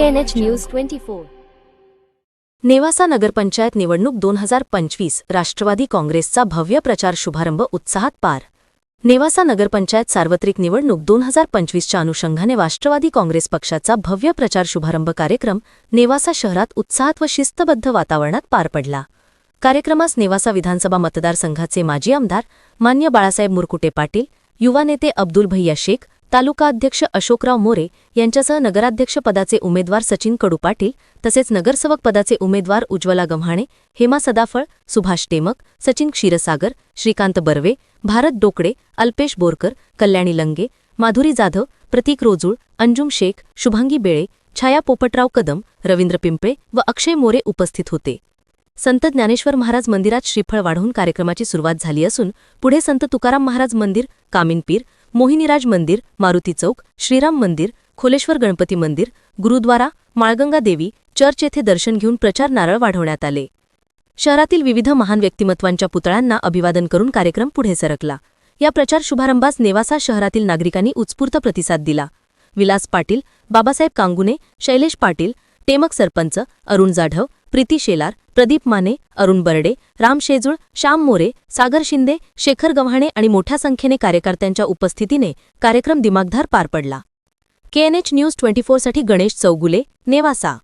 TNH news twenty four Nevasa नगरपंचायत निवडणूक दोन हजार पंचवीस राष्ट्रवादी काँग्रेसचा भव्य प्रचार शुभारंभ उत्साहात पार. नेवासा नगरपंचायत सार्वत्रिक निवडणूक दोन हजार पंचवीसच्या अनुषंगाने राष्ट्रवादी काँग्रेस पक्षाचा भव्य प्रचार शुभारंभ कार्यक्रम नेवासा शहरात उत्साहात व शिस्तबद्ध वातावरणात पार पडला. कार्यक्रमास नेवासा विधानसभा मतदारसंघाचे माजी आमदार मान्य बाळासाहेब मुरकुटे पाटील युवा नेते अब्दुल भैया शेख तालुका अध्यक्ष अशोकराव मोरे यांच्यासह नगराध्यक्ष पदाचे उमेदवार सचिन कडू पाटील तसेच नगरसेवक पदाचे उमेदवार उज्ज्वला गव्हाणे हेमा सदाफळ सुभाष टेमक सचिन क्षीरसागर श्रीकांत बर्वे भारत डोकडे अल्पेश बोरकर कल्याणी लंगे माधुरी जाधव प्रतीक रोजुळ अंजुम शेख शुभांगी बेळे छाया पोपटराव कदम रवींद्र पिंपळे व अक्षय मोरे उपस्थित होते. संत ज्ञानेश्वर महाराज मंदिरात श्रीफळ वाढवून कार्यक्रमाची सुरुवात झाली असून पुढे संत तुकाराम महाराज मंदिर कामिनपीर मोहिनीराज मंदिर मारुती चौक श्रीराम मंदिर खोलेश्वर गणपती मंदिर गुरुद्वारा माळगंगा देवी चर्च येथे दर्शन घेऊन प्रचार नारळ वाढवण्यात आले. शहरातील विविध महान व्यक्तिमत्वांच्या पुतळ्यांना अभिवादन करून कार्यक्रम पुढे सरकला. या प्रचार शुभारंभास नेवासा शहरातील नागरिकांनी उत्स्फूर्त प्रतिसाद दिला. विलास पाटील बाबासाहेब कांगुने शैलेश पाटील टेमक सरपंच अरुण जाधव प्रीती शेलार प्रदीप माने अरुण बर्डे राम शेजूळ श्याम मोरे सागर शिंदे शेखर गव्हाणे आणि मोठ्या संख्येने कार्यकर्त्यांच्या उपस्थितीने कार्यक्रम दिमागधार पार पडला. केएनएच न्यूज ट्वेंटी फोरसाठी गणेश चौगुले नेवासा.